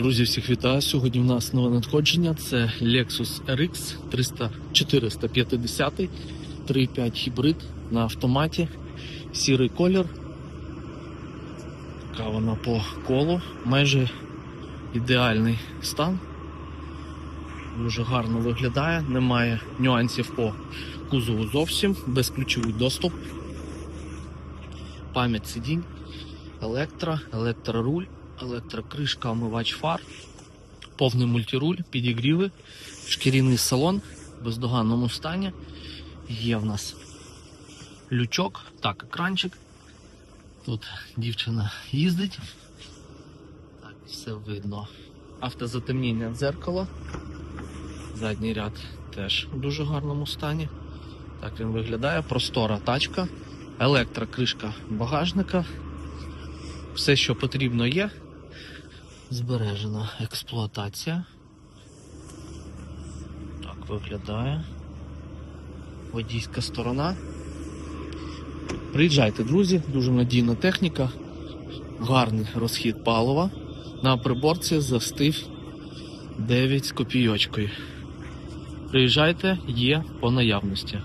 Друзі, всіх вітаю. Сьогодні в нас нове надходження. Це Lexus RX 300 450 3.5 гібрид на автоматі. Сірий колір. Така вона по колу. Майже ідеальний стан. Дуже гарно виглядає. Немає нюансів по кузову зовсім. Безключовий доступ. Пам'ять сидінь, електро, електроруль електрокришка, омивач фар, повний мультируль, підігріви, шкіряний салон в бездоганному стані. Є в нас лючок, так, екранчик. Тут дівчина їздить. Так, все видно. Автозатемніння дзеркало. Задній ряд теж в дуже гарному стані. Так він виглядає. Простора тачка, електрокришка багажника. Все, що потрібно, є. Збережена експлуатація. Так виглядає. Водійська сторона. Приїжджайте, друзі, дуже надійна техніка, гарний розхід палива. На приборці застив 9 з копійочкою. Приїжджайте, є по наявності.